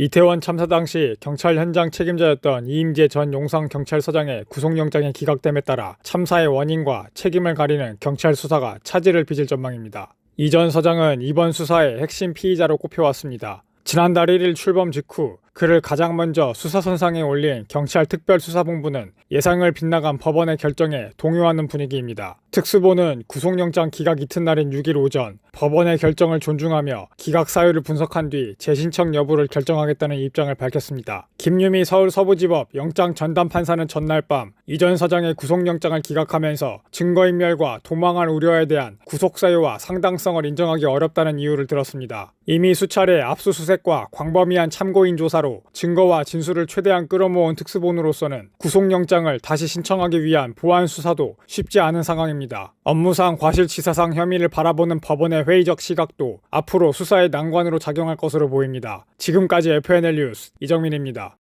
이태원 참사 당시 경찰 현장 책임자였던 이임재 전 용산 경찰서장의 구속영장의 기각됨에 따라 참사의 원인과 책임을 가리는 경찰 수사가 차질을 빚을 전망입니다. 이 전 서장은 이번 수사의 핵심 피의자로 꼽혀왔습니다. 지난달 1일 출범 직후 그를 가장 먼저 수사선상에 올린 경찰 특별수사본부는 예상을 빗나간 법원의 결정에 동요하는 분위기입니다. 특수본은 구속영장 기각 이튿날인 6일 오전 법원의 결정을 존중하며 기각 사유를 분석한 뒤 재신청 여부를 결정하겠다는 입장을 밝혔습니다. 김유미 서울 서부지법 영장 전담 판사는 전날 밤 이전 서장의 구속영장을 기각하면서 증거인멸과 도망할 우려에 대한 구속 사유와 상당성을 인정하기 어렵다는 이유를 들었습니다. 이미 수차례 압수수색과 광범위한 참고인 조사로 증거와 진술을 최대한 끌어모은 특수본으로서는 구속영장을 다시 신청하기 위한 보안 수사도 쉽지 않은 상황입 니다. 업무상 과실치사상 혐의를 바라보는 법원의 회의적 시각도 앞으로 수사의 난관으로 작용할 것으로 보입니다. 지금까지 FNL 뉴스 이정민입니다.